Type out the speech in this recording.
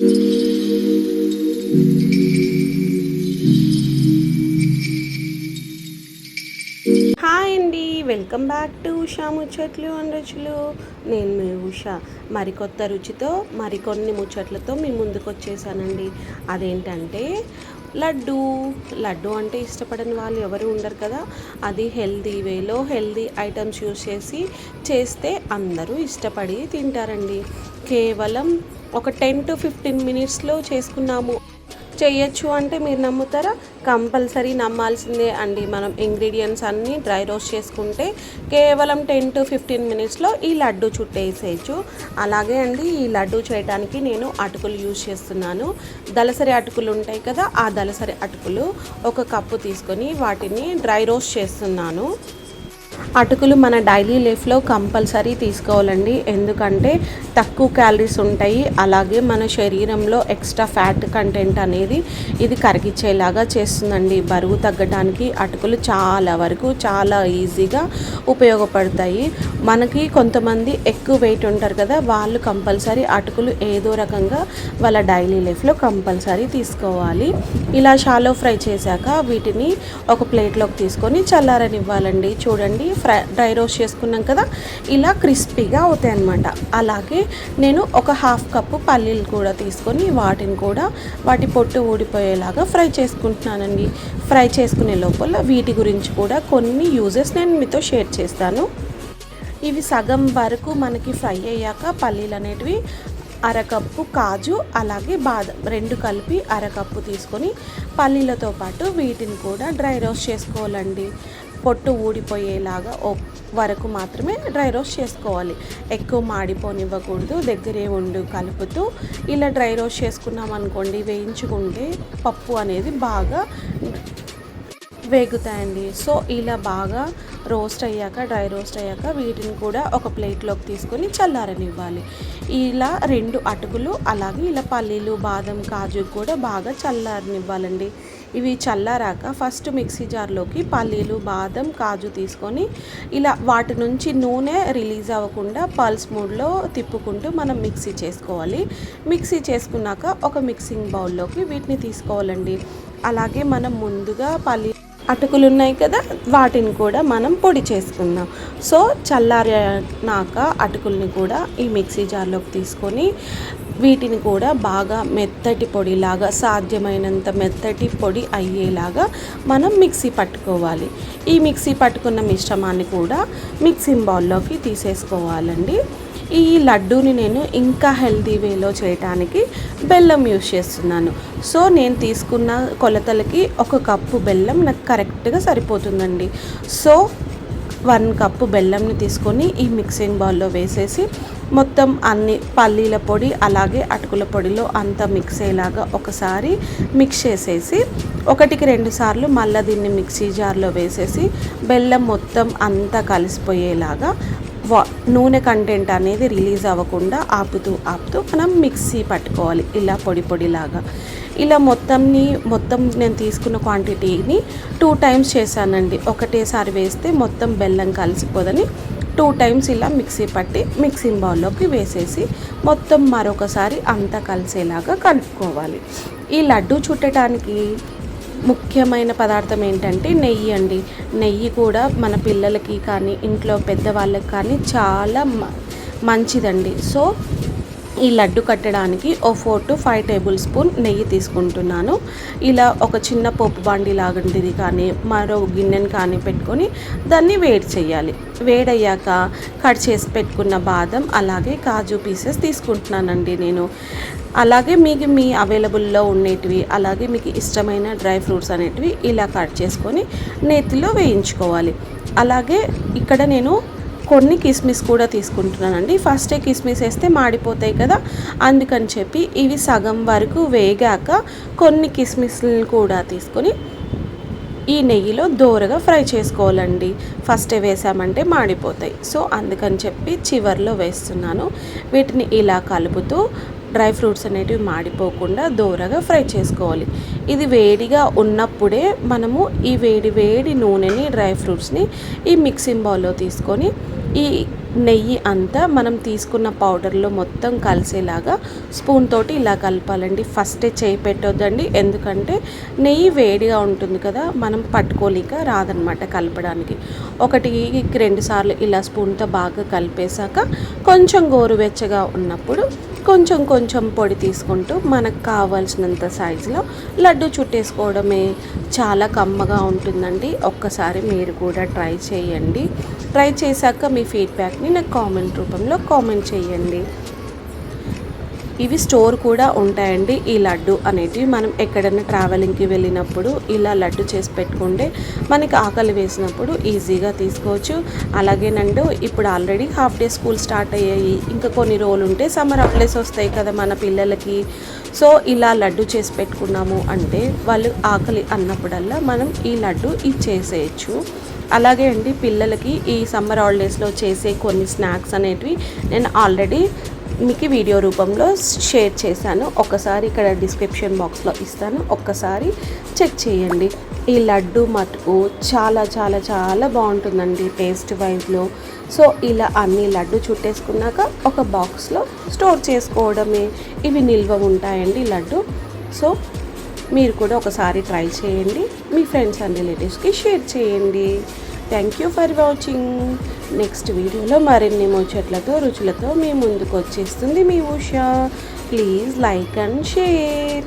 Hi అండి welcome back to Usha ముచ్చట్లు and రుచులు. నేను మీ ఉషా. మరికొత్త రుచితో మరికొన్ని ముచ్చట్లతో మీ ముందుకు వచ్చేసానండి అదేంటంటే లడ్డు. లడ్డు అంటే ఇష్టపడని వాళ్ళు ఎవరు ఉండరు కదా. అది హెల్దీ వేలో హెల్దీ ఐటమ్స్ యూస్ చేసి చేస్తే అందరూ ఇష్టపడి తింటారండి. కేవలం ఒక టెన్ టు ఫిఫ్టీన్ మినిట్స్లో చేసుకున్నాము. చేయొచ్చు అంటే మీరు నమ్ముతారా? కంపల్సరీ నమ్మాల్సిందే అండి. మనం ఇంగ్రీడియంట్స్ అన్నీ డ్రై రోస్ట్ చేసుకుంటే కేవలం టెన్ టు ఫిఫ్టీన్ మినిట్స్లో ఈ లడ్డు చుట్టేసేయచ్చు. అలాగే అండి ఈ లడ్డు చేయడానికి నేను అటుకులు యూజ్ చేస్తున్నాను. దలసరి అటుకులు ఉంటాయి కదా ఆ దలసరి అటుకులు ఒక కప్పు తీసుకొని వాటిని డ్రై రోస్ట్ చేస్తున్నాను. అటుకులు మన డైలీ లైఫ్లో కంపల్సరీ తీసుకోవాలండి. ఎందుకంటే తక్కువ క్యాలరీస్ ఉంటాయి. అలాగే మన శరీరంలో ఎక్స్ట్రా ఫ్యాట్ కంటెంట్ అనేది ఇది కరిగించేలాగా చేస్తుందండి. బరువు తగ్గడానికి అటుకులు చాలా వరకు చాలా ఈజీగా ఉపయోగపడతాయి. మనకి కొంతమంది ఎక్కువ వెయిట్ ఉంటారు కదా వాళ్ళు కంపల్సరీ అటుకులు ఏదో రకంగా వాళ్ళ డైలీ లైఫ్లో కంపల్సరీ తీసుకోవాలి. ఇలా షాలో ఫ్రై చేశాక వీటిని ఒక ప్లేట్లోకి తీసుకొని చల్లారనివ్వాలండి. చూడండి ఫ్రై డ్రై రోస్ట్ చేసుకున్నాం కదా ఇలా క్రిస్పీగా అవుతాయి అన్నమాట అలాగే నేను ఒక హాఫ్ కప్పు పల్లీలు కూడా తీసుకొని వాటిని కూడా వాటి పొట్టు ఊడిపోయేలాగా ఫ్రై చేసుకుంటున్నానండి. ఫ్రై చేసుకునే లోపల వీటి గురించి కూడా కొన్ని యూజెస్ నేను మీతో షేర్ చేస్తాను. ఇవి సగం వరకు మనకి ఫ్రై అయ్యాక పల్లీలు అనేటివి అరకప్పు కాజు అలాగే బాదం రెండు కలిపి అరకప్పు తీసుకొని పల్లీలతో పాటు వీటిని కూడా డ్రై రోస్ట్ చేసుకోవాలండి. పొట్టు ఊడిపోయేలాగా ఓ వరకు మాత్రమే డ్రై రోస్ట్ చేసుకోవాలి. ఎక్కువ మాడిపోనివ్వకూడదు దగ్గరే ఉండు కలుపుతూ. ఇలా డ్రై రోస్ట్ చేసుకున్నాం అనుకోండి వేయించుకుంటే పప్పు అనేది బాగా వేగుతాయండి. సో ఇలా బాగా రోస్ట్ అయ్యాక డ్రై రోస్ట్ అయ్యాక వీటిని కూడా ఒక ప్లేట్లోకి తీసుకొని చల్లారనివ్వాలి. ఇలా రెండు అటుకులు అలాగే ఇలా పల్లీలు బాదం కాజు కూడా బాగా చల్లారనివ్వాలండి. ఇవి చల్లారాక ఫస్ట్ మిక్సీ జార్లోకి పల్లీలు బాదం కాజు తీసుకొని ఇలా వాటి నుంచి నూనె రిలీజ్ అవ్వకుండా పల్స్ మూడ్లో తిప్పుకుంటూ మనం మిక్సీ చేసుకోవాలి. మిక్సీ చేసుకున్నాక ఒక మిక్సింగ్ బౌల్లోకి వీటిని తీసుకోవాలండి. అలాగే మనం ముందుగా పల్లీ అటుకులు ఉన్నాయి కదా వాటిని కూడా మనం పొడి చేసుకుందాం. సో చల్లారినాక అటుకుల్ని కూడా ఈ మిక్సీ జార్లోకి తీసుకొని వీటిని కూడా బాగా మెత్తటి పొడిలాగా సాధ్యమైనంత మెత్తటి పొడి అయ్యేలాగా మనం మిక్సీ పట్టుకోవాలి. ఈ మిక్సీ పట్టుకున్న మిశ్రమాన్ని కూడా మిక్సింగ్ బౌల్లోకి తీసేసుకోవాలండి. ఈ లడ్డూని నేను ఇంకా హెల్తీ వేలో చేయడానికి బెల్లం యూస్ చేస్తున్నాను. సో నేను తీసుకున్న కొలతలకి ఒక కప్పు బెల్లం నాకు కరెక్ట్గా సరిపోతుందండి. సో వన్ కప్పు బెల్లంని తీసుకొని ఈ మిక్సింగ్ బౌల్లో వేసేసి మొత్తం అన్ని పల్లీల పొడి అలాగే అటుకుల పొడిలో అంతా మిక్స్ అయ్యేలాగా ఒకసారి మిక్స్ చేసేసి ఒకటికి రెండు సార్లు మళ్ళీ దీన్ని మిక్సీ జార్లో వేసేసి బెల్లం మొత్తం అంతా కలిసిపోయేలాగా వా నూనె కంటెంట్ అనేది రిలీజ్ అవ్వకుండా ఆపుతూ ఆపుతూ మనం మిక్సీ పట్టుకోవాలి. ఇలా పొడి పొడిలాగా. ఇలా మొత్తంని మొత్తం నేను తీసుకున్న క్వాంటిటీని టూ టైమ్స్ చేశానండి. ఒకటేసారి వేస్తే మొత్తం బెల్లం కలిసిపోదని టూ టైమ్స్ ఇలా మిక్సీ పట్టి మిక్సింగ్ బౌల్లోకి వేసేసి మొత్తం మరొకసారి అంతా కలిసేలాగా కలుపుకోవాలి. ఈ లడ్డు చుట్టడానికి ముఖ్యమైన పదార్థం ఏంటంటే నెయ్యి అండి. నెయ్యి కూడా మన పిల్లలకి కానీ ఇంట్లో పెద్దవాళ్ళకి కానీ చాలా మంచిదండి. సో ఈ లడ్డు కట్టడానికి ఓ four to five tablespoon నెయ్యి తీసుకుంటున్నాను. ఇలా ఒక చిన్న పప్పు బాండి లాగంటిది కానీ మరో గిన్నెని కానీ పెట్టుకొని దాన్ని వేడి చేయాలి. వేడయ్యాక కట్ చేసి పెట్టుకున్న బాదం అలాగే కాజు పీసెస్ తీసుకుంటున్నానండి నేను. అలాగే మీకు మీ అవైలబుల్లో ఉండేటివి అలాగే మీకు ఇష్టమైన డ్రై ఫ్రూట్స్ అనేటివి ఇలా కట్ చేసుకొని నేతిలో వేయించుకోవాలి. అలాగే ఇక్కడ నేను కొన్ని కిస్మిస్ కూడా తీసుకుంటున్నానండి. ఫస్టే కిస్మిస్ వేస్తే మాడిపోతాయి కదా అందుకని చెప్పి ఇవి సగం వరకు వేగాక కొన్ని కిస్మిస్లను కూడా తీసుకొని ఈ నెయ్యిలో దోరగా ఫ్రై చేసుకోవాలండి. ఫస్టే వేసామంటే మాడిపోతాయి. సో అందుకని చెప్పి చివర్లో వేస్తున్నాను. వీటిని ఇలా కలుపుతూ డ్రై ఫ్రూట్స్ అనేటివి మాడిపోకుండా దోరగా ఫ్రై చేసుకోవాలి. ఇది వేడిగా ఉన్నప్పుడే మనము ఈ వేడి వేడి నూనెని డ్రై ఫ్రూట్స్ని ఈ మిక్సింగ్ బౌల్లో తీసుకొని ఈ నెయ్యి అంతా మనం తీసుకున్న పౌడర్లో మొత్తం కలిసేలాగా స్పూన్ తోటి ఇలా కలపాలండి. ఫస్టే చేయి పెట్టొద్దండి. ఎందుకంటే నెయ్యి వేడిగా ఉంటుంది కదా మనం పట్టుకోలేక రాదనమాట కలపడానికి. ఒకటి రెండు సార్లు ఇలా స్పూన్తో బాగా కలిపేశాక కొంచెం గోరువెచ్చగా ఉన్నప్పుడు కొంచెం కొంచెం పొడి తీసుకుంటూ మనకు కావాల్సినంత సైజులో లడ్డు చుట్టేసుకోవడమే చాలా కమ్మగా ఉంటుందండి. ఒక్కసారి మీరు కూడా ట్రై చేయండి. ట్రై చేశాక మీ ఫీడ్బ్యాక్ని నాకు కామెంట్ రూపంలో కామెంట్ చేయండి. ఇవి స్టోర్ కూడా ఉంటాయండి ఈ లడ్డు అనేటివి. మనం ఎక్కడైనా ట్రావెలింగ్కి వెళ్ళినప్పుడు ఇలా లడ్డు చేసి పెట్టుకుంటే మనకి ఆకలి వేసినప్పుడు ఈజీగా తీసుకోవచ్చు. అలాగేనండి ఇప్పుడు already half day school start అయ్యాయి. ఇంకా కొన్ని రోజులు ఉంటే సమ్మర్ హాలిడేస్ వస్తాయి కదా మన పిల్లలకి. సో ఇలా లడ్డు చేసి పెట్టుకున్నాము అంటే వాళ్ళు ఆకలి అన్నప్పుడల్లా మనం ఈ లడ్డు ఇచ్చేసేయచ్చు. అలాగే అండి పిల్లలకి ఈ సమ్మర్ హాలిడేస్లో చేసే కొన్ని స్నాక్స్ అనేటివి నేను ఆల్రెడీ మీకు వీడియో రూపంలో షేర్ చేశాను. ఒకసారి ఇక్కడ డిస్క్రిప్షన్ బాక్స్లో ఇస్తాను. ఒక్కసారి చెక్ చేయండి. ఈ లడ్డు మటుకు చాలా చాలా చాలా బాగుంటుందండి టేస్ట్ వైజ్లో సో ఇలా అన్ని లడ్డు చుట్టేసుకున్నాక ఒక బాక్స్లో స్టోర్ చేసుకోవడమే. ఇవి నిల్వ ఉంటాయండి లడ్డు. సో మీరు కూడా ఒకసారి ట్రై చేయండి. మీ ఫ్రెండ్స్ అండ్ రిలేటివ్స్కి షేర్ చేయండి. Thank you for watching next వీడియోలో మరిన్ని ముచ్చట్లతో రుచులతో మీ ముందుకు వచ్చేస్తుంది మీ Usha. Please like and share